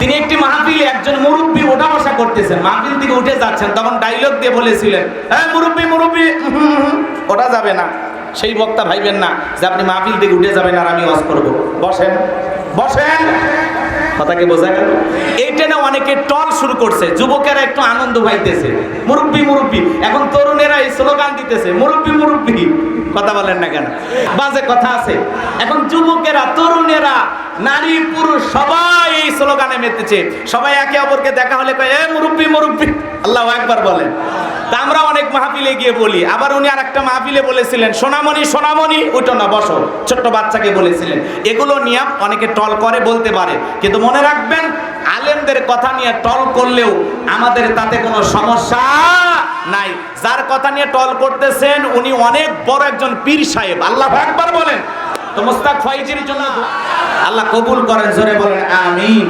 তিনি একটি মাহফিলে একজন মুরব্বী ওঠা বসা করতেছেন। মাহফিল থেকে উঠে যাচ্ছেন, তখন ডাইলগ দিয়ে বলেছিলেন হ্যাঁ মুরব্বী মুরব্বী ওঠা যাবে না। সেই বক্তা ভাইবেন না যে আপনি মাহফিল থেকে উঠে যাবেন আর আমি ওয়াজ করব। বসেন বসেন। কথাকে বোঝা গেল? এইটা না অনেকে টল শুরু করছে, যুবকেরা একটু আনন্দ পাইতেছে। মুরব্বী মুরব্বী, এখন তরুণেরা এই স্লোগান দিতেছে, মুরব্বী মুরব্বী। কথা বলেন না কেন? বাজে কথা আছে। এখন যুবকেরা, তরুণেরা, নারী, পুরুষ, সবাই এই স্লোগানে মেতেছে। সবাই একে অপরকে দেখা হলে কয়, এ মুরব্বী মুরব্বী। আল্লাহ একবার বলেন। তা আমরা অনেক মাহফিলে গিয়ে বলি, আবার উনি আর একটা মাহফিলে বলেছিলেন, সোনামণি সোনামণি ওইটা না, বসো। ছোট্ট বাচ্চাকে বলেছিলেন। এগুলো নিয়ে অনেকে টল করে, বলতে পারে। কিন্তু মনে রাখবেন আলেমদের কথা নিয়ে টল করলেও আমাদের তাতে কোনো সমস্যা নাই। যার কথা নিয়ে টল করতেছেন, উনি অনেক বড় একজন পীর সাহেব। আল্লাহ একবার বলেন। আল্লাহ কবুল করেন, জোরে বলেন, আমিন।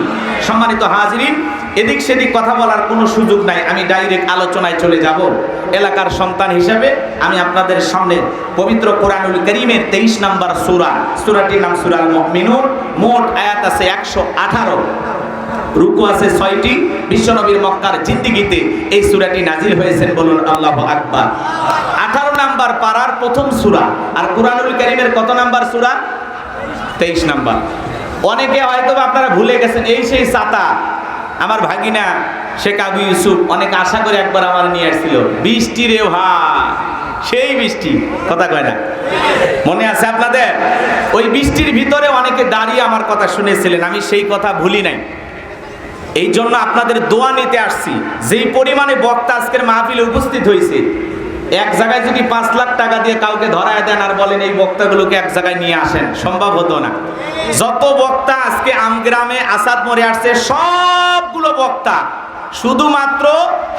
সম্মানিত হাজরিন, এদিক সেদিক কথা বলার কোনো সুযোগ নাই। আমি ডাইরেক্ট আলোচনায় চলে যাব। এলাকার সন্তান হিসেবে আমি আপনাদের সামনে পবিত্র কোরআনুল করিমের তেইশ নম্বর সুরা। সুরাটির নাম সুরাল মিনুর মোট আয়াত আছে একশো আঠারো। রুকু আছে ছয়টি। বিশ্বনবীর মক্কার জিন্দিগিতে এই সুরাটি নাজিল হয়েছেন বলুন আল্লাহ আকবার। আঠারো নাম্বার পাড়ার প্রথম সুরা। আর কোরআনুল করিমের কত নাম্বার সুরা? তেইশ নাম্বার। অনেকে হয়তো আপনারা ভুলে গেছেন, এই সেই সাতা। আমার ভাগিনা শেখ আবু ইউসুফ অনেক আশা করে একবার আমার নিয়ে আসছিল। বৃষ্টি রে ভাই সেই বৃষ্টি। কথা কয় না? মনে আছে আপনাদের? ওই বৃষ্টির ভিতরে অনেকে দাঁড়িয়ে আমার কথা শুনেছিলেন, আমি সেই কথা ভুলি নাই। এই জন্য আপনাদের দোয়া নিতে আসছি। যেই পরিমাণে বক্তা আজকের মাহফিলে উপস্থিত হয়েছে, এক জায়গায় যদি পাঁচ লাখ টাকা দিয়ে কাউকে ধরায় দেন আর বলেন এই বক্তাগুলোকে এক জায়গায় নিয়ে আসেন, সম্ভব হতো না। যত বক্তা আজকে আমগ্রামে আসাদ মরে আসছে, সবগুলো বক্তা, শুধুমাত্র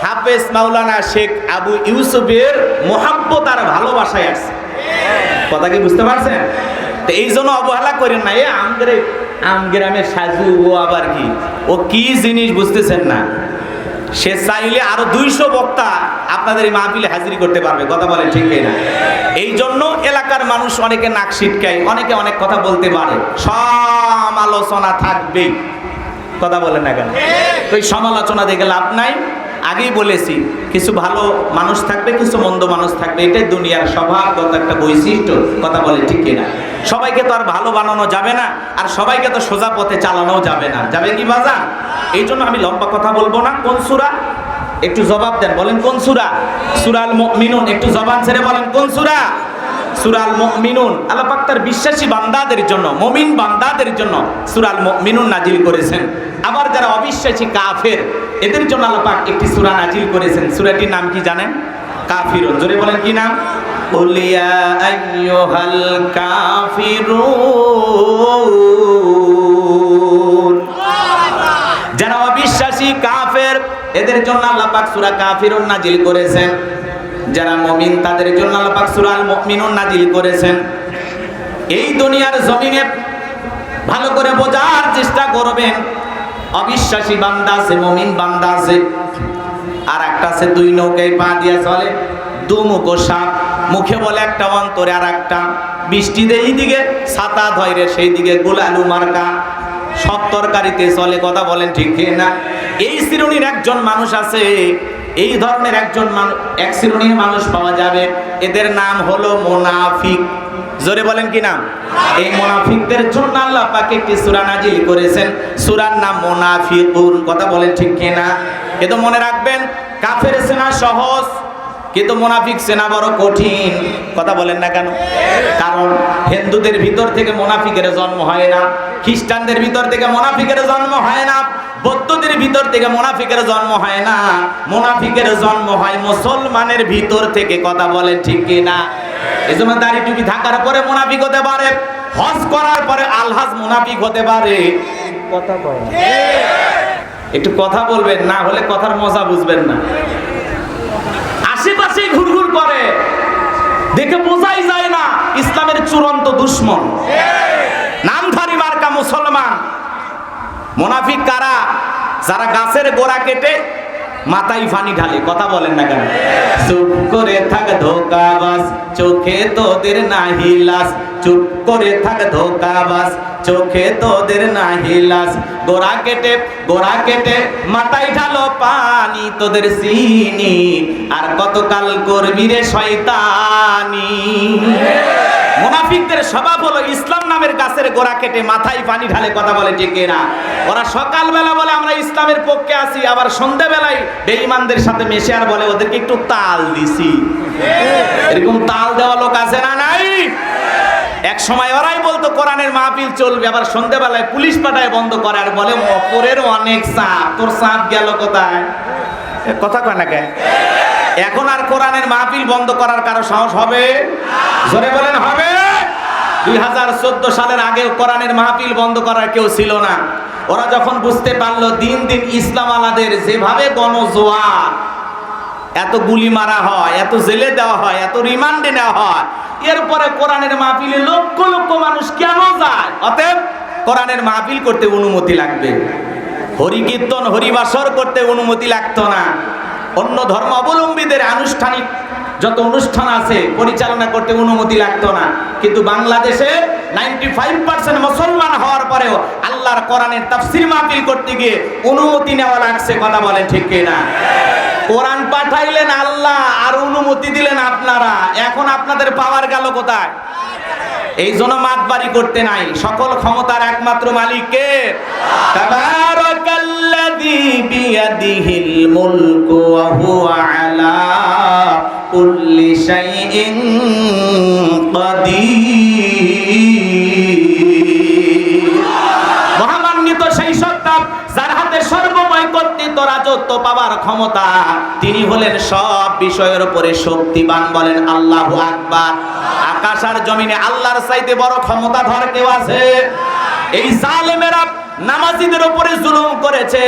হাফেজ মাওলানা শেখ আবু ইউসুফের মোহাব্বত আর ভালোবাসায় আসছে। কথা কি বুঝতে পারছেন? তো এই জন্য অবহেলা করেন না, এ আমগ্রে আমগ্রামের সাজু ও আবার কি? ও কি জিনিস বুঝতেছেন না? সে চাইলে আরও দুইশো বক্তা আপনাদের এই মাহফিলে হাজিরি করতে পারবে কথা বলে ঠিক না এই জন্য এলাকার মানুষ অনেকে নাক ছিটকায় অনেকে অনেক কথা বলতে পারে। সমালোচনা থাকবেই। কথা বলেন না কেন? এই সমালোচনা দেখে লাভ নাই। আগেই বলেছি কিছু ভালো মানুষ থাকবে কিছু মন্দ মানুষ থাকবে এটাই দুনিয়ার স্বভাবগত একটা বৈশিষ্ট্য কথা বলে ঠিক কিনা? সবাইকে তো আর ভালো বানানো যাবে না, আর সবাইকে তো সোজা পথে চালানো যাবে না। যাবে কি বাজান? এই জন্য আমি লম্বা কথা বলব না। কোন সুরা? একটু জবাব দেন, বলেন কোন সুরা? সুরাল মিনুন একটু জবান ছেড়ে বলেন, কোন সুরা? সুরাল মিনুন আল্লাহ পাক তার বিশ্বাসী বান্দাদের জন্য, মমিন বান্দাদের জন্য সুরাল মিনুন নাজিল করেছেন। আবার যারা অবিশ্বাসী কাফের, এদের জন্য আল্লাহ পাক একটি সুরা নাজিল করেছেন। সূরাটির নাম কি জানেন? কাফিরুন। জোরে বলেন কি নাম? উলিয়া আইয়ুহাল কাফিরুন। যারা অবিশ্বাসী কাফের, এদের জন্য আল্লাহ পাক সূরা কাফিরুন নাজিল করেছেন। যারা মুমিন, তাদের জন্য আল্লাহ পাক সূরা আল মুমিনুন নাজিল করেছেন। এই দুনিয়ার জমিনে ভালো করে বোঝার চেষ্টা করবেন। অবিশ্বাসী বান্দা আছে, মুমিন বান্দা আছে। আর একটা আছে দুই নৌকায় পা দিয়া চলে, দু মুখো সাপ। মুখে বলে একটা অন্তরে আর একটা বৃষ্টিতে এই দিকে ছাতা ধরে সেই দিকে গোলালু মার্কা। সব তরকারিতে চলে, কথা বলেন ঠিক না এই শ্রেণির একজন মানুষ আছে, এই ধরনের একজন মানুষ এক শ্রেণির মানুষ পাওয়া যাবে। এদের নাম হলো মোনাফিক। জোরে বলেন কি নাম? এই মোনাফিকদের জন্য আল্লাহ পাক একটি সূরা নাজিল করেছেন। সুরার নাম মোনাফিকুন। কথা বলেন ঠিক কিনা? না তো মনে রাখবেন, কাফের সেনা সহজ। কিন্তু মোনাফিক সেনা বড় কঠিন। কথা বলেন না কেন? কারণ হিন্দুদের ভিতর থেকে মোনাফিকের জন্ম হয় না খ্রিস্টানদের ভিতর থেকে মোনাফিকের জন্ম হয় না বৌদ্ধদের ভিতর থেকে মোনাফিকের জন্ম হয় না। মোনাফিকের জন্ম হয় মুসলমানের ভিতর থেকে কথা বলেন ঠিক কি না? এই জন্য দাড়ি টুপি থাকার পরে মোনাফিক হতে পারে হজ করার পরে আলহাজ মোনাফিক হতে পারে। কথা একটু কথা বলবেন না হলে কথার মজা বুঝবেন না। দেখে বোঝাই যায় না, ইসলামের চূড়ান্ত দুশ্মন। নামধারী মার্কা মুসলমান। মোনাফিক কারা? যারা গাছের গোড়া কেটে মাথায় ফানি ঢালে, কথা বলেন না কেন? চুপ করে থাক ধোকাবাস চোখে তোদের নাহি লাস চুপ করে থাক ধোকাবাস চোখে তোদের নাহি নাহিলাস গোড়া কেটে গোড়া কেটে মাথায় ঢালো পানি, তোদের চিনি। আর কতকাল করবি রে শয়তানি? মুনাফিকদের স্বভাব হলো ইসলাম নামের গাছের গোড়া কেটে মাথায় পানি ঢালে কথা বলে, ঠিক না ওরা সকালবেলা বলে, আমরা ইসলামের পক্ষে আছি। আবার সন্ধ্যাবেলায় বেঈমানদের সাথে মেশে আর বলে, ওদেরকে একটু তাল দিছি। এরকম তাল দেওয়া লোক আছে না নাই? এক সময় ওরাই বলতো, কোরআনের মাহফিল চলবে। আবার সন্ধ্যাবেলায় পুলিশ পাঠায় বন্ধ করে আর বলে, অপরের অনেক চাপ তোর চাপ গেল কোথায়? কথা কয় না কে? এখন আর কোরআনের মাহফিল বন্ধ করার কারও সাহস হবে? জোরে বলেন, হবে। দুই হাজার চোদ্দ সালের আগে কোরআনের মাহফিল বন্ধ করার কেউ ছিল না। ওরা যখন বুঝতে পারল, দিন দিন ইসলাম আলাদের যেভাবে গণজোয়ার, এত গুলি মারা হয়, এত জেলে দেওয়া হয়, এত রিমান্ডে নেওয়া হয়, এরপরে কোরআনের মাহফিলে লক্ষ লক্ষ মানুষ কেন যায়? অতএব কোরআনের মাহফিল করতে অনুমতি লাগবে। হরি কীর্তন হরিবাসর করতে অনুমতি লাগতো না। অন্য ধর্ম অবলম্বীদের আনুষ্ঠানিক যত অনুষ্ঠান আছে, পরিচালনা করতে অনুমতি লাগতো না। কিন্তু বাংলাদেশে নাইনটি ফাইভ পার্সেন্ট মুসলমান হওয়ার পরেও আল্লাহর কোরআনের তাফসির মাহফিল করতে গিয়ে অনুমতি নেওয়া লাগছে, কথা বলেন ঠিক কিনা? কোরআন পাঠাইলেন আল্লাহ, আর অনুমতি দিলেন আপনারা। এখন আপনাদের পাওয়ার গেল কোথায়? এই জন্য মাতবাড়ি করতে নাই। সকল ক্ষমতার একমাত্র মালিককে তাবারাকাল্লাযী বিয়াদিহিল মুলকু ওয়া আলা কুল্লি শাইইন কাদির রাজত্ব পাওয়ার ক্ষমতা, তিনি হলেন সব বিষয়ের উপরে শক্তিবান বলেন আল্লাহ আকবার। আকাশ আর জমিনে আল্লাহর চাইতে বড় ক্ষমতা ধর কেউ আছে? এই জালেমেরা নামাজিদের উপরে জুলুম করেছে,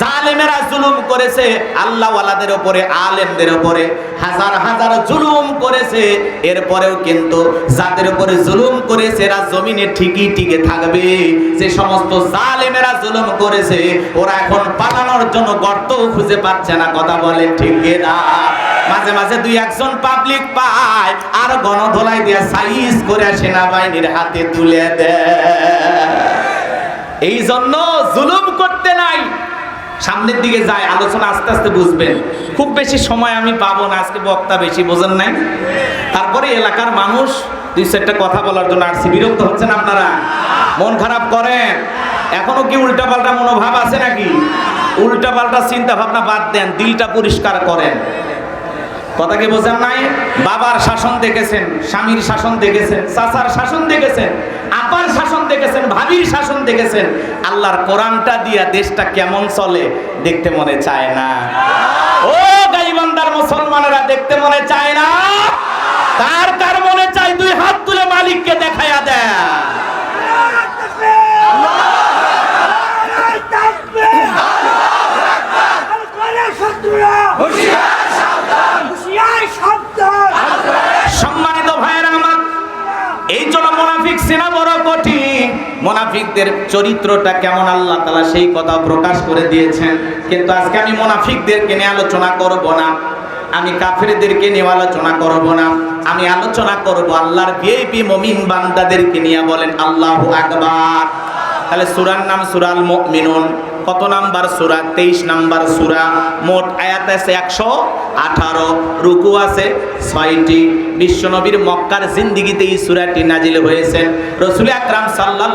জালেমেরা জুলুম করেছে, আল্লাহওয়ালাদের উপরে, আলেমদের উপরে হাজার হাজার জুলুম করেছে। এরপরেও কিন্তু যাদের উপরে জুলুম করেছে, এরা জমিনে ঠিকই টিকে থাকবে। যে সমস্ত জালেমেরা জুলুম করেছে, ওরা এখন পালানোর জন্য গর্ত খুঁজে পাচ্ছে না, কথা বলে ঠিক না মাঝে মাঝে দুই একজন পাবলিক পায়, আর গণধোলাই দিয়ে সাইজ করে সেনাবাহিনীর হাতে তুলে দেয়। এই জন্য জুলুম করতে নাই। সামনের দিকে যায়, আলোচনা আস্তে আস্তে বুঝবেন। খুব বেশি সময় আমি পাবো না, আজকে বক্তা বেশি, বোঝেন নাই? তারপরে এলাকার মানুষ, দুই চারটা কথা বলার জন্য আসছি। বিরক্ত হচ্ছেন আপনারা? মন খারাপ করেন? এখনও কি উল্টা পাল্টা মনোভাব আছে নাকি? উল্টা পাল্টা চিন্তা ভাবনা বাদ দেন, দিলটা পরিষ্কার করেন। কথা কি বোঝেন নাই? বাবার শাসন দেখেছেন, স্বামীর শাসন দেখেছেন, চাচার শাসন দেখেছেন, আপার শাসন দেখেছেন, ভাবির শাসন দেখেছেন। আল্লাহর কোরআনটা দিয়া দেশটা কেমন চলে দেখতে মনে চায় না। ও গাইবান্দার মুসলমানেরা দেখতে মনে চায় না। কার কার মনে চায় দুই হাত তুলে মালিককে দেখায়া দেয় সম্মানিত ভাইয়েরা আমার এই জন্য মোনাফিক সেনা বড় কঠিন। মোনাফিকদের চরিত্রটা কেমন আল্লাহ তালা সেই কথা প্রকাশ করে দিয়েছেন। কিন্তু আজকে আমি মোনাফিকদেরকে নিয়ে আলোচনা করব না। আমি কাফেরদেরকে নিয়ে আলোচনা করব না। আমি আলোচনা করব আল্লাহর ভিআইপি মমিন বান্দাদেরকে নিয়ে বলেন আল্লাহু আকবার। তাহলে সুরার নাম সুরাল মুমিনুন। কত নাম্বার সুরা? তেইশ নাম্বার সুরা। মোট আয়াত আছে একশো আঠারো, রুকু আছে ছয়টি। বিশ্বনবীর মক্কার জিন্দিগিতে এই সুরাটি নাজিল হয়েছে। রসুল আকরাম সাল্লাহ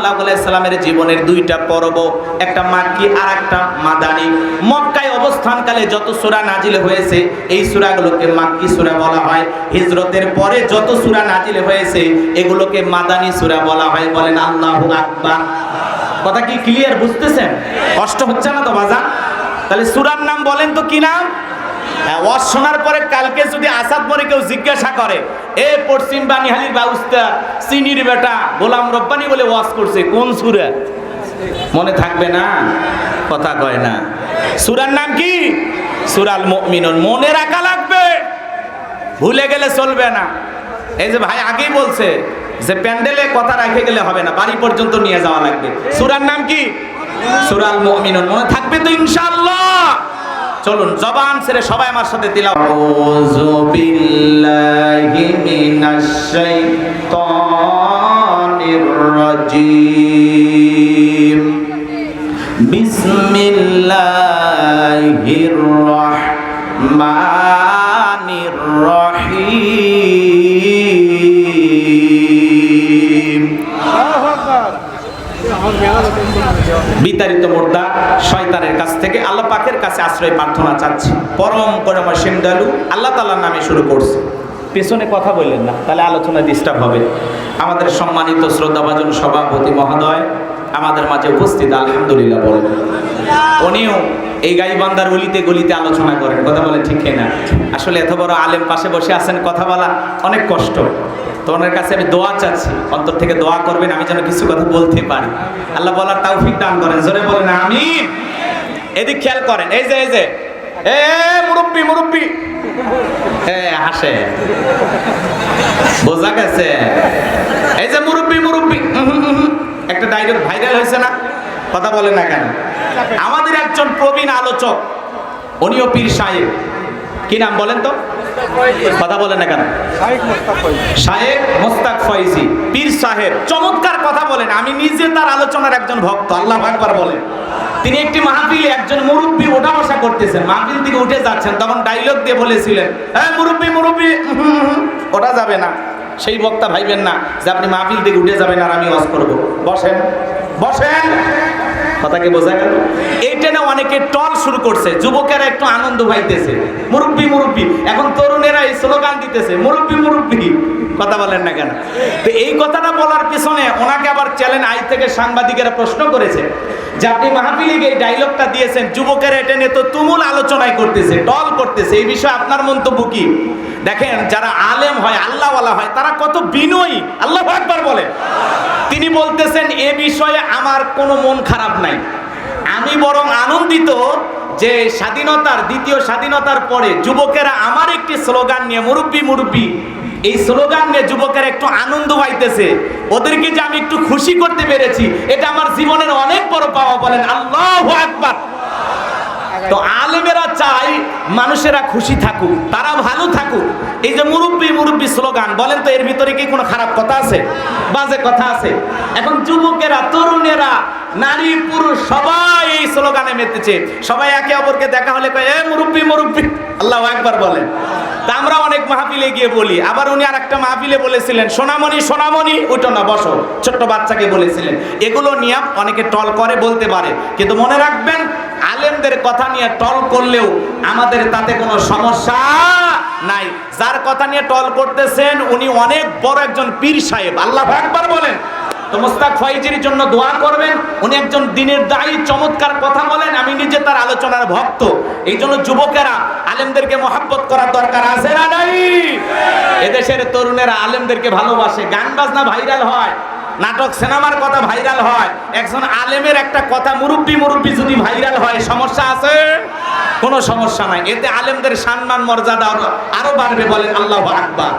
সাল্লামের জীবনের দুইটা পর্ব, একটা মাক্কি আর একটা মাদানি। মক্কায় অবস্থানকালে যত সুরা নাজিল হয়েছে, এই সুরাগুলোকে মাক্কি সুরা বলা হয়। হিজরতের পরে যত সুরা নাজিল হয়েছে, এগুলোকে মাদানি সুরা বলা হয়। বলেন আল্লাহু আকবার। কথা কি ক্লিয়ার বুঝতেছেন? কষ্ট হচ্ছে না তো বাজা তাহলে সুরার নাম বলেন তো কি নাম? হ্যাঁ, ওয়াজ শোনার পরে কালকে যদি আসাদ মরে কেউ জিজ্ঞাসা করে এ পশ্চিম বানিহালির ব্যবস্থা চিনির বেটা গোলাম রব্বানি বলে ওয়াজ করছে কোন সুরা? মনে থাকবে না? কথা কয় না। সুরার নাম কি? সুরাল মুমিনুন। মনে রাখা লাগবে। ভুলে গেলে চলবে না। এই যে ভাই আগেই বলছে যে প্যান্ডেলে কথা রেখে গেলে হবে না, বাড়ি পর্যন্ত নিয়ে যাওয়া লাগবে। সুরার নাম কি? সুরাল মুমিনুন, মনে থাকবে তো ইনশাআল্লাহ। চলুন, জবান ছেড়ে সবাই আমার সাথে তিলাওয়াত। আউযু বিল্লাহি বিসমিল্লাহির রহমানির রহিম। বিতাড়িত মোর্দা শয়তানের কাছ থেকে আল্লাহ পাকের কাছে আশ্রয় প্রার্থনা চাচ্ছি। পরম করমা সিমদালু আল্লাহ তালার নামে শুরু করছে। পেছনে কথা বললেন না, তাহলে আলোচনা ডিস্টার্ব হবে। আমাদের সম্মানিত শ্রদ্ধাভাজন সভাপতি মহোদয় আমাদের মাঝে উপস্থিত, আলহামদুলিল্লাহ বলেন। উনিও এই গাইবান্দার গলিতে গলিতে আলোচনা করেন, কথা বলে ঠিক না আসলে এত বড় আলেম পাশে বসে আছেন, কথা বলা অনেক কষ্ট। তো ওনার কাছে আমি দোয়া চাচ্ছি, অন্তর থেকে দোয়া করবেন, আমি যেন কিছু কথা বলতে পারি। আল্লাহ বলার তৌফিক দান করেন, জোরে বলেন আমি এদিক খেয়াল করেন, এই যে এই যে। এ, মুরব্বি মুরব্বি। হ্যাঁ হাসে। বোঝা গেছে। এই যে মুরব্বি মুরব্বি উম হুম হুম হুম। একটা ডাইরেক্ট ভাইরাল হয়েছে না? কথা বলেন না কেন? আমাদের একজন প্রবীণ আলোচক, উনিও পীর সাহেব। কি নাম বলেন তো? কথা বলেন না কেন? সাহেব মোস্তাক ফয়েজি, পীর সাহেব। চমৎকার কথা বলেন। আমি নিজে তার আলোচনার একজন ভক্ত, আল্লাহ একবার বলেন তিনি একটি মাহফিলে একজন মুরব্বী ওঠা বসা করতেছেন। মাহফিল থেকে উঠে যাচ্ছেন, তখন ডাইলগ দিয়ে বলেছিলেন হ্যাঁ মুরব্বী মুরব্বী ওটা যাবে না। সেই বক্তা ভাইবেন না যে আপনি মাহফিল থেকে উঠে যাবেন আর আমি ওয়াজ করব। বসেন। বসেন। কথা কি বোঝা গেল? এইটা না অনেকে টল শুরু করছে, যুবকেরা একটু আনন্দ পাইতেছে। মুরব্বি মুরব্বি, এখন তরুণেরা এই স্লোগান দিতেছে, মুরব্বি মুরব্বি। কথা বলেন না কেন? তো এই কথাটা বলার পিছনে ওনাকে আবার চ্যানেল আই থেকে সাংবাদিকেরা প্রশ্ন করেছে যে আপনি মাহফিলে গিয়ে এই ডায়লগটা দিয়েছেন, যুবকেরা এটা নিয়ে তো তুমুল আলোচনায় করতেছে, টল করতেছে। এই বিষয়ে আপনার মন্তব্য কি? দেখেন, যারা আলেম হয়, আল্লাহওয়ালা হয়, তারা কত বিনয়ী। আল্লাহ একবার বলে। তিনি বলতেছেন, এ বিষয়ে আমার কোনো মন খারাপ নাই। আমি বরং আনন্দিত যে স্বাধীনতার, দ্বিতীয় স্বাধীনতার পরে যুবকেরা আমার একটি স্লোগান নিয়ে, মুরব্বি মুরব্বি, এই স্লোগান নিয়ে যুবকেরা একটু আনন্দ পাইতেছে। ওদেরকে যে আমি একটু খুশি করতে পেরেছি, এটা আমার জীবনের অনেক বড় পাওয়া বলেন, আল্লাহ আকবার। তো আলেমেরা চাই মানুষেরা খুশি থাকুক, তারা ভালো থাকুক। এই যে মুরব্বি মুরব্বি স্লোগান, বলেন তো এর ভিতরে কি কোনো খারাপ কথা আছে? বাজে কথা আছে। এখন যুবকেরা, তরুণেরা, নারী, পুরুষ, সবাই এই স্লোগানে মেতেছে। সবাই একে অপরকে দেখা হলে কয়, এ মুরব্বি মুরব্বি। আল্লাহ একবার বলেন। তা আমরা অনেক মাহফিলে গিয়ে বলি। আবার উনি আর একটা মাহফিলে বলেছিলেন, সোনামণি সোনামণি ওইটা না, বসো। ছোট্ট বাচ্চাকে বলেছিলেন। এগুলো নিয়ে অনেকে টল করে বলতে পারে। কিন্তু মনে রাখবেন আলেমদের কথা নিয়ে টল করলেও আমাদের তাতে কোনো সমস্যা নাই। যার কথা নিয়ে টল করতেছেন, উনি অনেক বড় একজন পীর সাহেব। আল্লাহ একবার বলেন। তো মোস্তাক ফয়েজির জন্য দোয়া করবেন। উনি একজন দিনের দায়ী, চমৎকার কথা বলেন। আমি নিজে তার আলোচনার ভক্ত। এই জন্য যুবকেরা, আলেমদেরকে মহাব্বত করার দরকার আছে না নাই? এদেশের তরুণেরা আলেমদেরকে ভালোবাসে। গান বাজনা ভাইরাল হয়। নাটক সিনেমার কথা ভাইরাল হয়। একজন আলেমের একটা কথা মুরব্বি মুরব্বি যদি ভাইরাল হয়, সমস্যা আছে? কোনো সমস্যা নাই। এতে আলেমদের সম্মান, মর্যাদা আরো- বাড়বে বলেন আল্লাহ আকবার।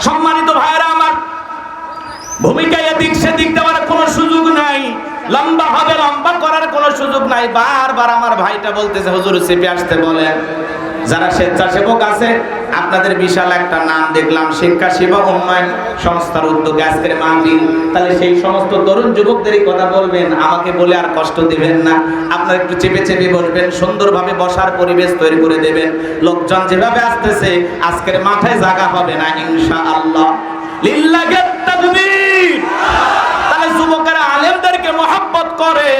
সম্মানিত ভাইয়েরা আমার ভূমিকায় এদিক সেদিক দেওয়ার কোনো সুযোগ নাই। লম্বা হবে, লম্বা করার কোনো সুযোগ নাই। বারবার আমার ভাইটা বলতেছে, হুজুর, চেপে আসতে বলেন। যারা স্বেচ্ছাসেবক আছে, আপনাদের বিশাল একটা নাম দেখলাম, শিক্ষা সেবা উন্নয়ন সংস্থার উদ্যোগে আজকের মাহফিল। তাহলে সেই সমস্ত তরুণ যুবকদেরই কথা বলবেন, আমাকে বলে আর কষ্ট দিবেন না। আপনারা একটু চেপে চেপে বসবেন সুন্দরভাবে বসার পরিবেশ তৈরি করে দেবেন। লোকজন যেভাবে আসতেছে, আজকের মাথায় জায়গা হবে না ইনশা আল্লাহ তাহলে যুবকেরা, আলেমদেরকে মহাব্বত করে,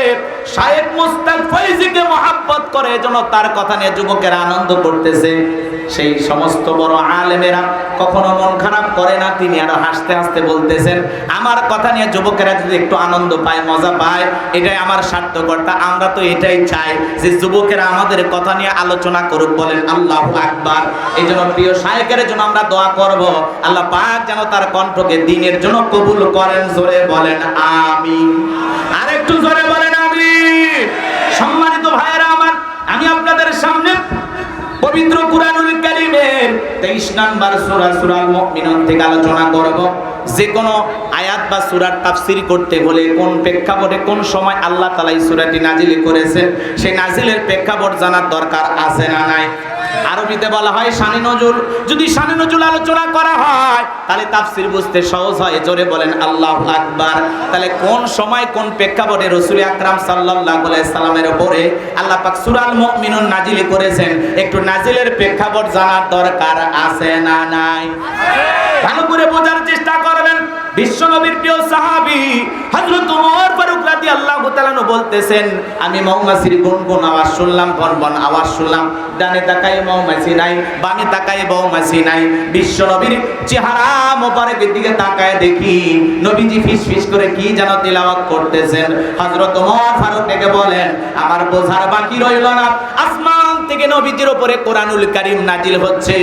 শায়েখ মুস্তাক ফৈজিকে মহাব্বত করে এজন্য তার কথা নিয়ে যুবকেরা আনন্দ করতেছে। সেই সমস্ত বড় আলেমেরা কখনো মন খারাপ করে না, তিনি আরও হাসতে হাসতে বলতেছেন, আমার কথা নিয়ে যুবকেরা যদি একটু আনন্দ পায়, মজা পায়, এটাই আমার স্বার্থকর্তা আমরা তো এটাই চাই যে যুবকেরা আমাদের কথা নিয়ে আলোচনা করুক, বলেন আল্লাহ আকবার। এই জন্য প্রিয় শায়েকের জন্য আমরা দোয়া করব, আল্লাহ পাক যেন তার কণ্ঠকে দিনের জন্য কবুল করেন, জোরে বলেন আমি আর একটু জোরে বলেন আমি সম্মানিত ভাইয়েরা আমার, আমি আপনাদের সামনে পবিত্র কুরআনুল কারীমের 23 নাম্বার সূরা, সূরাল মুমিনুন থেকে আলোচনা করব। যে কোনো আয়াত বা সূরার তাফসীর করতে হলে কোন প্রেক্ষাপটে, কোন সময় আল্লাহ তাআলা এই সূরাটি নাজিল করেছেন, সেই নাজিলের প্রেক্ষাপট জানার দরকার আছে না নাই? আরবিতে বলা হয় শানি নজুল যদি শানি নজুল আলোচনা করা হয়, তাহলে তাফসীর বুঝতে সহজ হয়। জোরে বলেন, আল্লাহু আকবার। তাহলে কোন সময় কোন প্রেক্ষাপটে রাসূল আকরাম আলাইহি সাল্লামের উপরে আল্লাহ পাক সূরাল মুমিনুন নাজিল করেছেন? একটু নাজিলের প্রেক্ষাপট জানার দরকার আছে না নাই? ভালো করে বোঝার চেষ্টা বিশ্বনবীর প্রিয় হযরত ফারুক রাদিয়াল্লাহু তাআলা বলতেছেন, আমি গুনগুন আওয়াজ শুনলাম বনবন আওয়াজ শুনলাম। ডানে তাকাই নাই, বামে তাকাই নাই। বিশ্বনবীর চেহারা মোবারকের দিকে তাকায় দেখি, নবীজি ফিস ফিস করে কি যেন তিলাওয়াত করতেছেন। হযরত ওমর ফারুক ডেকে বলেন, আমার বোঝার বাকি রইল না। আসমান থেকে নবীজির উপরে কোরআনুল কারীম নাজিল হচ্ছে।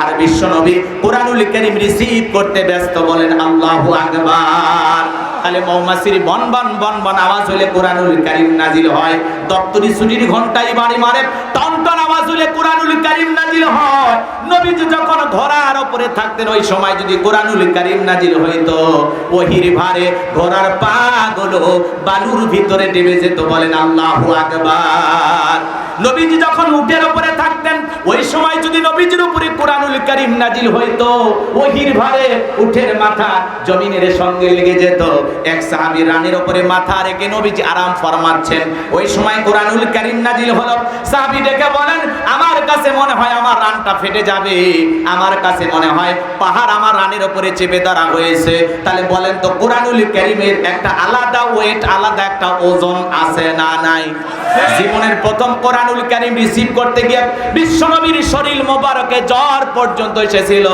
আর বিশ্বনবী কোরআনুল কারীম রিসিভ করতে ব্যস্ত বলেন, আল্লাহু আকবার। তাহলে মৌমাছির বন বন বন বন আওয়াজ হলে কোরআনুল কারীম নাজিল হয়। দপ্তরি ছুটির ঘন্টায় বাড়ি মারে, টন টন আওয়াজ হলে কোরআনুল কারীম নাজিল হয়। নবীজি যখন ঘোড়ার উপরে থাকতেন, ওই সময় যদি কোরআনুল কারীম নাজিল হইতো, ওহির ভারে ঘোড়ার পা গুলো বালুর ভিতরে ডেবে যেত বলেন, আল্লাহু আকবার। নবীজি যখন উটের উপরে থাকতেন, ওই সময় যদি নবীজির উপরে কোরআনুল কারীম নাজিল হইতো ওহির ভারে উঠের মাথা জমিনের সঙ্গে লেগে যেত। এক সাহাবী রানের উপরে মাথা রেখে নবীজি আরাম ফরমাচ্ছেন। ওই সময় কোরআনুল কারীম নাজিল হলো। সাহাবী ডেকে বলেন, আমার কাছে মনে হয় আমার রানটা ফেটে যাবে। আমার কাছে মনে হয় পাহাড় আমার রানের উপরে চেপে ধরা হয়েছে। তাহলে বলেন তো, কোরআনুল কারীমের একটা আলাদা ওয়েট আলাদা একটা ওজন আছে না নাই? জীবনের প্রথম কোরআনুল কারিম রিসিভ করতে গিয়ে বিশ্বনবীর শরীর মোবারকে জ্বর পর্যন্ত এসেছিল।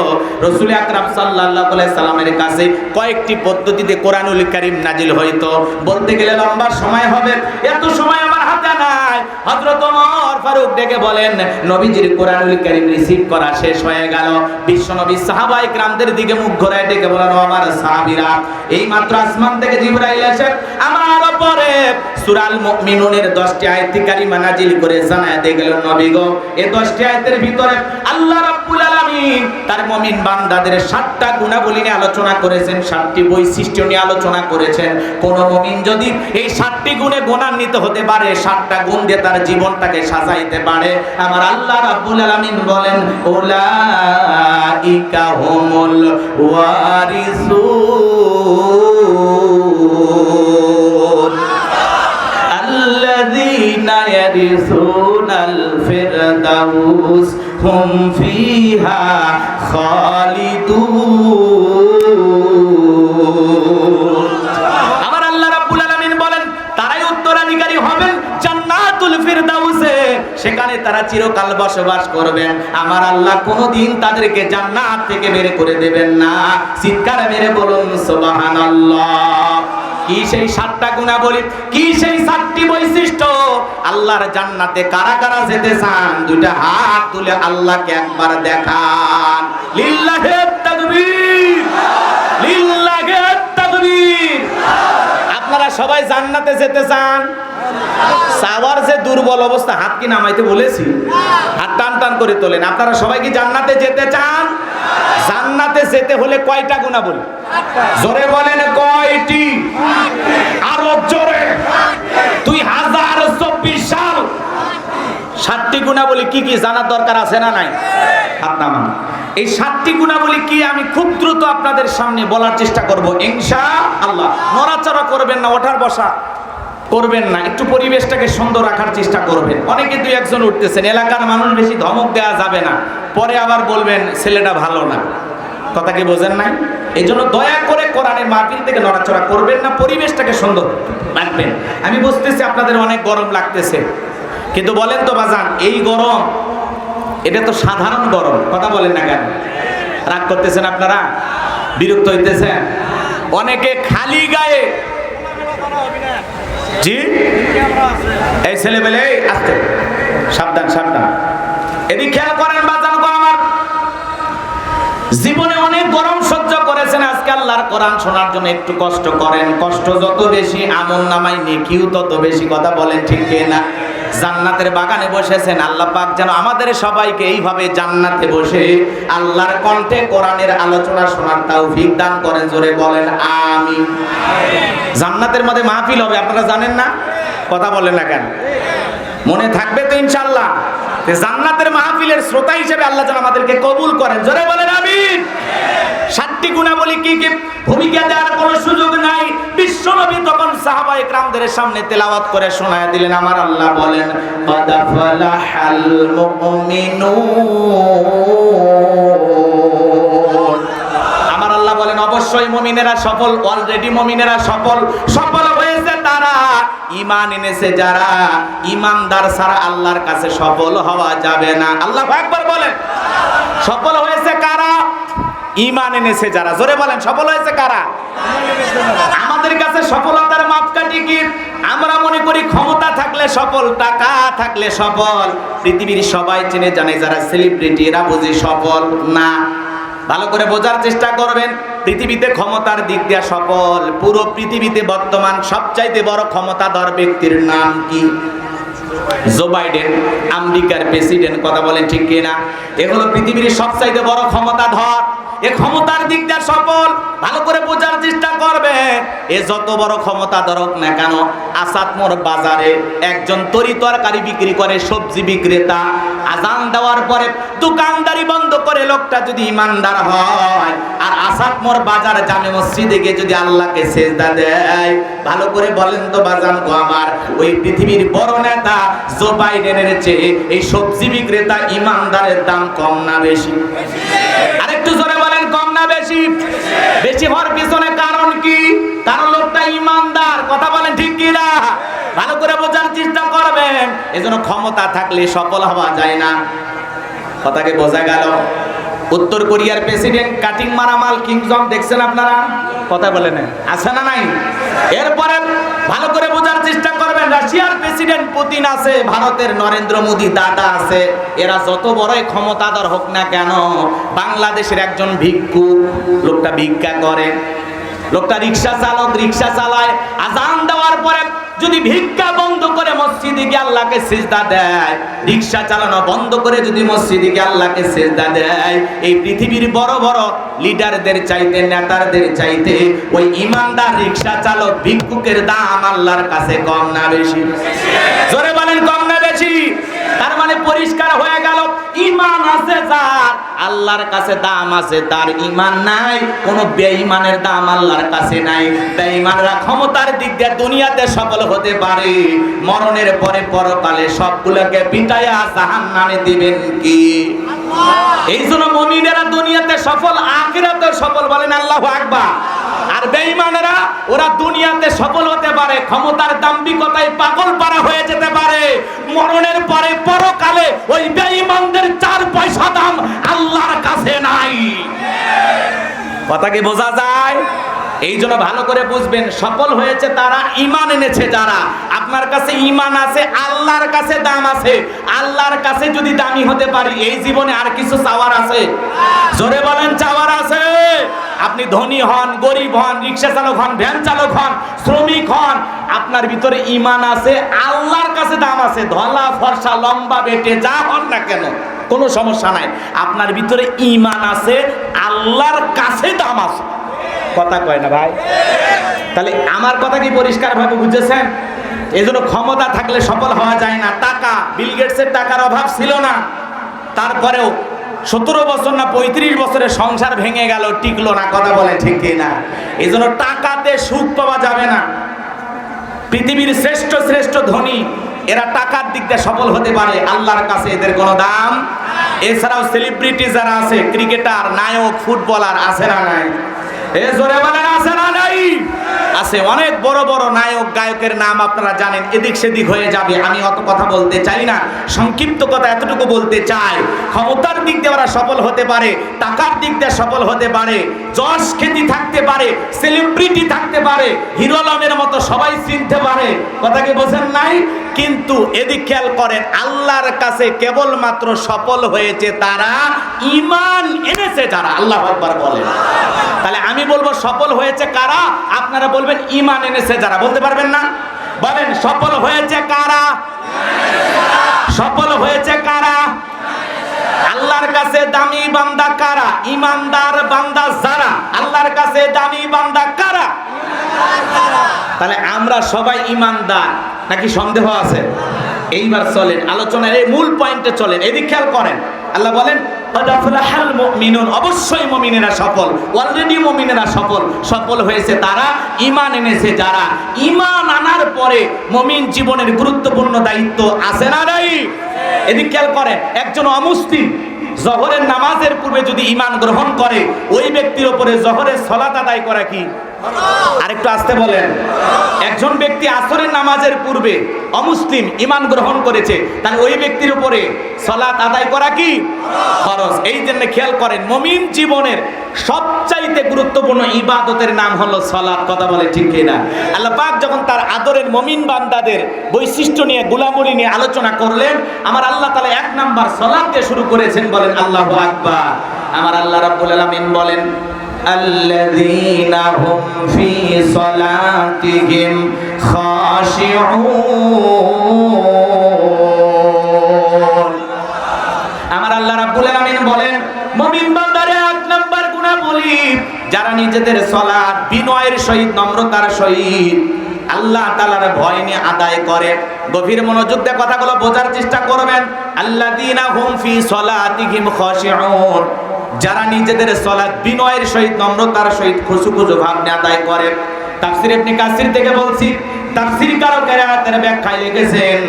রসুল আকরাম সাল্লাল্লাহু আলাইহি সাল্লামের কাছে কয়েকটি পদ্ধতিতে কোরআনুল কারিম নাজিল হইতো। বলতে গেলে লম্বা সময় হবে, এত সময় আমার হাতে নাই। হযরত ওমর ফারুক ডেকে বলেন, নবীজির কোরআনুল কারিম রিসিভ করা শেষ হয়ে গেল। বিশ্বনবী সাহাবায়ে کرامদের দিকে মুখ ঘোরায় ডেকে বলেন, ও আমার সাহাবীরা এই মাত্র আসমান থেকে জিবরাইল এসে আমার উপরে সূরাল মুমিনুনের 10টি আয়াত কারিমা নাজিল করে জানায় দিয়ে গেলেন নবী গো এই 10টি আয়াতের ভিতরে আল্লাহ রাব্বুল আলামিন তার মুমিন বান্দাদের 7টা গুণাবলী নিয়ে আলোচনা করেছেন 7টি বৈশিষ্ট্য নিয়ে আলোচনা করেছেন। কোন মুমিন যদি এই 7টি গুণে গুণান্বিত হতে পারে 7টা গুণ দিয়ে তার জীবনটাকে সাজাইতে পারে। আমার আল্লাহ রাব্বুল আলামিন বলেন, উলাইকা হুমুল ওয়ারিসুন। الذين يرثون الفردوس هم فيها خالدون আমার আল্লাহ রাব্বুল আলামিন বলেন তারাই উত্তরাধিকারী হবেন জান্নাতুল ফিরদাউসে সেখানে তারা চিরকাল বসবাস করবেন আমার আল্লাহ কোনোদিন তাদেরকে জান্নাত থেকে বের করে দেবেন না চিৎকার মেরে বলুন সুবহানাল্লাহ কি সেই সাতটা গুণাবলী, কি সেই সাতটি বৈশিষ্ট্য? আল্লাহর জান্নাতে কারা কারা যেতে চান? দুইটা হাত তুলে আল্লাহকে একবার দেখান। লিল্লাহে তাকবীর। লিল্লাহে তাকবীর। আপনারা সবাই জান্নাতে যেতে চান? সাওয়ার যে দুর্বল অবস্থা, হাত কি নামাইতে বলেছি? হাত টান টান করে তোলেন। আপনারা সবাই কি জান্নাতে যেতে চান? জান্নাতে যেতে হলে কয়টা গুণা বলি? জোরে বলেন, কয়টি? আরও জোরে। দুই হাজার চব্বিশ সাল। সাতটি গুণাবলী কি কি জানার দরকার আছে না নাই? হাত নামান। এই সাতটি গুণাবলী কি আমি খুব দ্রুত আপনাদের সামনে বলার চেষ্টা করব, ইনশা আল্লাহ। নড়াচড়া করবেন না, ওঠার বসা। করবেন না, একটু পরিবেশটাকে সুন্দর রাখার চেষ্টা করবেন। অনেকে দুই একজন উঠতেছেন, এলাকার মানুষ বেশি ধমক দেওয়া যাবে না। পরে আবার বলবেন, ছেলেটা ভালো না। কথা কি বোঝেন নাই? এই জন্য দয়া করে কোরআনের মাহফিল থেকে নড়াচড়া করবেন না, পরিবেশটাকে সুন্দর রাখবেন। আমি বুঝতেছি আপনাদের অনেক গরম লাগতেছে, কিন্তু বলেন তো বাজান, এই গরম, এটা তো সাধারণ গরম, কথা বলেন না কেন? রাগ করতেছেন আপনারা? বিরক্ত হইতেছেন? অনেকে খালি গায়ে এই ছেলে পেলে আসতে। সাবধান সাবধান। এদিক খেয়াল করেন, বাজান গো আমার। জীবনে অনেক গরম সহ্য করেছেন, আজকে আল্লাহর কোরআন শোনার জন্য একটু কষ্ট করেন। কষ্ট যত বেশি আমন নামাই নেকিও তত বেশি, কথা বলেন ঠিক কে না জান্নাতের বাগানে বসেছেন, আল্লাহ পাক যেন আমাদের সবাইকে এইভাবে জান্নাতে বসে আল্লাহর কণ্ঠে কোরআনের আলোচনা শোনার তৌফিক দান করেন, জোরে বলেন আমি জান্নাতের মধ্যে মাহফিল হবে, আপনারা জানেন না? কথা বলেন না কেন? মনে থাকবে তো ইনশাল্লাহ। জান্নাতের মাহফিলের শ্রোতা হিসেবে আল্লাহ যেন আমাদেরকে কবুল করেন। জোরে বলেন আমি সাতটি গুণাবলী কি কি ভূমিকা দেওয়ার কোনো সুযোগ নাই? বিশ্বনবী তখন সাহাবা ইকরামদের সামনে তেলাওয়াত করে শোনায় দিলেন, আমার আল্লাহ বলেন, কদ ফালাহাল মুমিনুন। আমার আল্লাহ বলেন, অবশ্যই মুমিনেরা সফল অলরেডি মুমিনেরা সফল। সফল হয়েছে তারা ইমান এনেছে, যারা ইমানদার ছাড়া আল্লাহর কাছে সফল হওয়া যাবে না। আল্লাহ একবার বলেন। সফল হয়েছে কারা? ইমান এনেছে যারা। জোরে বলেন, সফল হয়েছে কারা? আমাদের কাছে সফলতার মাপকাঠি কি? আমরা মনে করি ক্ষমতা থাকলে সফল, টাকা থাকলে সফল। পৃথিবীর সবাই চেনে, জানে যারা সেলিব্রিটি এরা বুঝি সফল না। ভালো করে বোঝার চেষ্টা করবেন। পৃথিবীতে ক্ষমতার দিক দিয়ে সকল, পুরো পৃথিবীতে বর্তমান সবচাইতে বড় ক্ষমতাধর ব্যক্তির নাম কি? জো বাইডেন, আমেরিকার প্রেসিডেন্ট, কথা বলেন ঠিক কিনা? এগুলো পৃথিবীর সবচাইতে বড় ক্ষমতাধর। এ ক্ষমতার দিক দিয়ে সফল, ভালো করে বোঝার চেষ্টা করবে। এ যত বড় ক্ষমতা ধরক না কেন, আসাদ মোর বাজারে একজন তরি তরকারি বিক্রি করে, সবজি বিক্রেতা। আজান দেওয়ার পরে দোকানদারি বন্ধ করে লোকটা যদি ইমানদার হয়, আর আসাদ মোর বাজার জামে মসজিদে গিয়ে যদি আল্লাহকে সেজদা দেয়, ভালো করে বলেন তো বাজান গো আমার, ওই পৃথিবীর বড় নেতা জো বাইডেনের চেয়ে এই সবজি বিক্রেতা ইমানদারের দাম কম না বেশি? আরেকটু জোরে বেশি। বেশি হওয়ার পিছনে কারণ কি? কারণ লোকটা ইমানদার, কথা বলেন ঠিক কি না ভালো করে বোঝার চেষ্টা করবেন। এজন্য ক্ষমতা থাকলে সফল হওয়া যায় না। কথাকে বোঝা গেল। উত্তর কোরিয়ার প্রেসিডেন্ট কাটিং মারামাল কিংজম দেখছেন আপনারা? কথা বলে না আছে না নাই? এরপরে ভালো করে বোঝার চেষ্টা করবেন, রাশিয়ার প্রেসিডেন্ট পুতিন আছে, ভারতের নরেন্দ্র মোদী দাদা আছে, এরা যত বড়ই ক্ষমতাধর হোক না কেন, বাংলাদেশের একজন ভিক্ষু, লোকটা ভিক্ষা করে, লোকটা রিক্সা চালক, রিক্সা চালায়, আজান দেওয়ার পরে যদি ভিক্ষা বন্ধ করে মসজিদে গিয়ে আল্লাহকে সেজদা দেয়, রিক্সা চালানো বন্ধ করে যদি মসজিদে গিয়ে আল্লাহকে সেজদা দেয়, এই পৃথিবীর বড় বড় লিডারদের চাইতে, নেতারদের চাইতে, ওই ইমানদার রিক্সা চালক ভিক্ষুকের দাম আল্লাহর কাছে কম না বেশি? জোরে বলেন, কম না বেশি? তার মানে পরিষ্কার হয়ে গেল। ইমান আছে যার, আল্লাহর কাছে দাম আছে, তার ইমান নাই, কোনো বেঈমানের দাম আল্লাহর কাছে নাই। বেঈমানরা ক্ষমতার দিক দিয়ে দুনিয়াতে সফল হতে পারে, মরণের পরে পরকালে সবগুলোকে পিটায়া জাহান্নামে দিবেন কি? এই জন্য মুমিনেরা দুনিয়াতে সফল আখিরাতে সফল বলেন আল্লাহু আকবার। আর বেঈমানেরা, ওরা দুনিয়াতে সফল হতে পারে, ক্ষমতার দাম্ভিকতায় পাগল পারা হয়ে যেতে পারে। মরণের পরে পরকালে ওই বেঈমানদের চার পয়সা দাম আল্লাহর কাছে নাই। কথা কি বোঝা যায়? এই জন্য ভালো করে বুঝবেন, সফল হয়েছে তারা ইমান এনেছে যারা। আপনার কাছে ইমান আছে, আল্লাহর কাছে দাম আছে। আল্লাহর কাছে যদি দামি হতে পারি, এই জীবনে আর কিছু চাওয়ার আছে? জোরে বলেন, চাওয়ার আছে। আপনি ধনী হন, গরিব হন, রিক্সা চালক হন, ভ্যান চালক হন, শ্রমিক হন, আপনার ভিতরে ইমান আছে, আল্লাহর কাছে দাম আছে। ধলা, ফর্সা, লম্বা, বেটে, যা হন না কেন, কোনো সমস্যা নাই। আপনার ভিতরে ইমান আছে, আল্লাহর কাছে দাম আছে। কথা কয় না ভাই? তাহলে আমার কথা কি পরিষ্কারভাবে বুঝেছেন? এই জন্য ক্ষমতা থাকলে সফল হওয়া যায় না। টাকা বিল গেটসের টাকার অভাব ছিল না। তারপরেও সতেরো বছর না পঁয়ত্রিশ বছরের সংসার ভেঙে গেল, টিকলো না, কথা বলে ঠিক না এই জন্য টাকাতে সুখ পাওয়া যাবে না। পৃথিবীর শ্রেষ্ঠ শ্রেষ্ঠ ধনী, এরা টাকার দিক দিয়ে সফল হতে পারে, আল্লাহর কাছে এদের কোনো দাম? এছাড়াও সেলিব্রিটি যারা আছে ক্রিকেটার নায়ক ফুটবলার আছে না নাই? এ জোরে বলেন আছে না নাই? আছে অনেক বড় বড় নায়ক গায়কের নাম আপনারা জানেন, এদিক সেদিক হয়ে যাবে, আমি অত কথা বলতে চাই না, সংক্ষিপ্ত কথা এতটুকু বলতে চাই, ক্ষমতার দিক দিয়ে ওরা সফল হতে পারে, টাকার দিক দিয়ে সফল হতে পারে যশ খ্যাতি থাকতে পারে সেলিব্রিটি থাকতে পারে, হিরো আলমের মতো সবাই চিনতে পারে, কথা কি বোঝেন নাই? কিন্তু এদিক খেয়াল করেন, আল্লাহর কাছে কেবলমাত্র সফল হয়েছে তারা ইমান এনেছে যারা, আল্লাহ একবার বলেন। তাহলে আমি বলব সফল হয়েছে কারা? আপনারা বলবেন ইমান এনেছে যারা, বলতে পারবেন না? বলেন, সফল হয়েছে কারা? সফল হয়েছে কারা? আল্লাহর কাছে দামি বান্দা কারা? ইমানদার বান্দা যারা? আল্লাহর কাছে দামি বান্দা কারা? তাহলে আমরা সবাই ইমানদার নাকি সন্দেহ আছে? এইবার চলেন, আলোচনার এই মূল পয়েন্টে চলেন, এদিক খেয়াল করেন। আল্লাহ বলেন "কদ মুমিনুন", অবশ্যই মুমিনেরা সফল। অলরেডি মুমিনেরা সফল। সফল হয়েছে তারা ঈমান এনেছে যারা। ঈমান আনার পরে মুমিন জীবনের গুরুত্বপূর্ণ দায়িত্ব আছে না নাই? এদিক খেয়াল করেন একজন অমুসলিম জহরের নামাজের পূর্বে যদি ঈমান গ্রহণ করে ওই ব্যক্তির উপরে জহরের সলাত আদায় করা কি? আরেকটু আসতে বলেন। একজন ব্যক্তি আসরের নামাজের পূর্বে অমুসলিম ইমান গ্রহণ করেছে তাহলে ওই ব্যক্তির উপরে সলাত আদায় করা কি? খরচ এই জন্য খেয়াল করেন, মমিন জীবনের সবচাইতে গুরুত্বপূর্ণ ইবাদতের নাম হলো সলাৎ। কথা বলে ঠিক কিনা? আল্লাহ পাক যখন তার আদরের মমিন বান্দাদের বৈশিষ্ট্য নিয়ে, গুলামুলি নিয়ে আলোচনা করলেন, আমার আল্লাহ তাআলা এক নাম্বার সলাৎ দিয়ে শুরু করেছেন বলেন, আল্লাহু আকবার। আমার আল্লাহ রাব্বুল আলামিন বলেন الذين هم في صلاتهم خاشعون আমার আল্লাহ রাব্বুল আলামিন বলেন মুমিন বান্দারে এক নাম্বার গুনাহ বলি যারা নিজেদের সালাত বিনয়ের সহিত নম্রতার সহিত আল্লাহ তাআলার ভয় নিয়ে আদায় করে গভীর মনোযোগ দিয়ে কথাগুলো বোঝার চেষ্টা করবেন আল্লাযীনা হুম ফি সলাতিহিম খাশিউন যারা নিজেদের সলাৎ বিনয়ের সহিত, নম্রতার সহিত খুশু খুশু ভাব নিয়ে আদায় করে তাফসির ইবনে কাসির থেকে বলছি, তাফসির কারকেরা তার ব্যাখ্যায় লিখেছেন,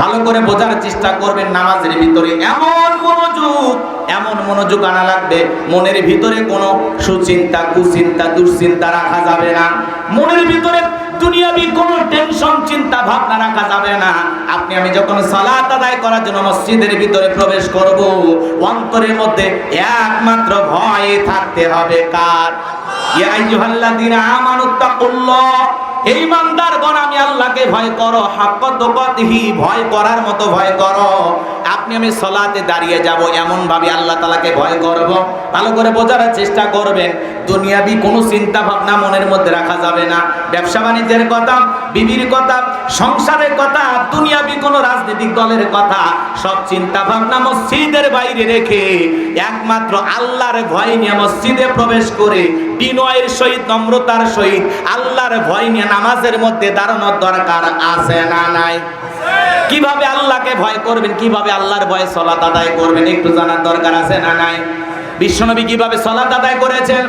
ভালো করে বোঝার চেষ্টা করবেন নামাজের ভিতরে। এমন মনোযোগ এমন মনোযোগ আনা লাগবে, মনের ভিতরে কোনো সুচিন্তা, কুচিন্তা, দুশ্চিন্তা রাখা যাবে না। মনের ভিতরে দুনিয়াবি কোনো টেনশন, চিন্তা ভাবনা রাখা যাবে না। আপনি, আমি যখন সালাত আদায় করার জন্য মসজিদের ভিতরে প্রবেশ করব, অন্তরের মধ্যে একমাত্র ভয় থাকতে হবে কার? ইয়া আইয়ুহাল্লাযীনা আমানুত্তাকুল্লাহ এই ইমানদারগণ আমি আল্লাহকে ভয় করো হাক্ক তোকতিহি ভয় করার মতো ভয় করো। আপনি আমি সলাতে দাঁড়িয়ে যাব এমন ভাবে আল্লাহ তালাকে ভয় করব। ভালো করে বোঝার চেষ্টা করবেন, দুনিয়াবি কোনো চিন্তা ভাবনা মনের মধ্যে রাখা যাবে না। ব্যবসা বাণিজ্যের কথা, বিবির কথা, সংসারের কথা, দুনিয়াবি কোনো রাজনৈতিক দলের কথা, সব চিন্তা ভাবনা মসজিদের বাইরে রেখে একমাত্র আল্লাহর ভয় নিয়ে মসজিদে প্রবেশ করে বিনয়ের সহিত, নম্রতার সহিত আল্লাহর ভয় নিয়ে নামাজের মধ্যে দাঁড়ানোর দরকার আছে না নাই? কীভাবে আল্লাহকে ভয় করবেন? কীভাবে আল্লাহর ভয়ে সলাত আদায় করবেন? একটু জানার দরকার আছে না নাই? বিশ্বনবী কীভাবে সলাত আদায় করেছেন?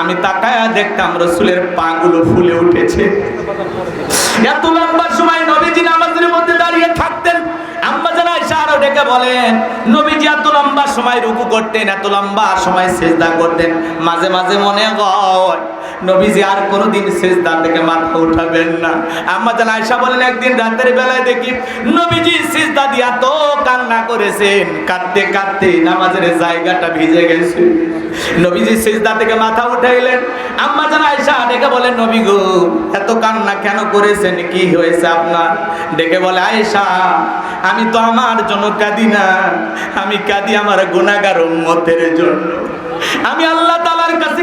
আমি তাকায়া দেখতাম রাসূলের পাগুলো ফুলে উঠেছে। এত লম্বা সময় নবীজি নামাজের মধ্যে দাঁড়িয়ে থাকতেন ডেকে বলেন, নবীজি এত লম্বা সময় রুকু করতেন, এত লম্বা সময় সেজদা করতেন। মাঝে মাঝে মনে হয়, নবীজি আর কোনোদিন সেজদা থেকে মাথা উঠাবেন না। আম্মা জান আয়েশা বলেন, একদিন রাতের বেলায় দেখি নবীজি সেজদা দিয়া তো কান্না করেছেন। কাঁদতে কাঁদতে নামাজের জায়গাটা ভিজে গেছে। নবীজি সেজদা থেকে মাথা উঠাইলেন। আম্মা জান আয়েশা ডেকে বলেন, নবী গো, এত কান্না কেন করেছেন? কি হয়েছে আপনার? ডেকে বলে, আয়েশা আমি তো আমার জন্য কাঁদি না। আমি কাঁদি আমার গুণাগার উন্মতের জন্য। আমি আল্লাহ তালার কাছে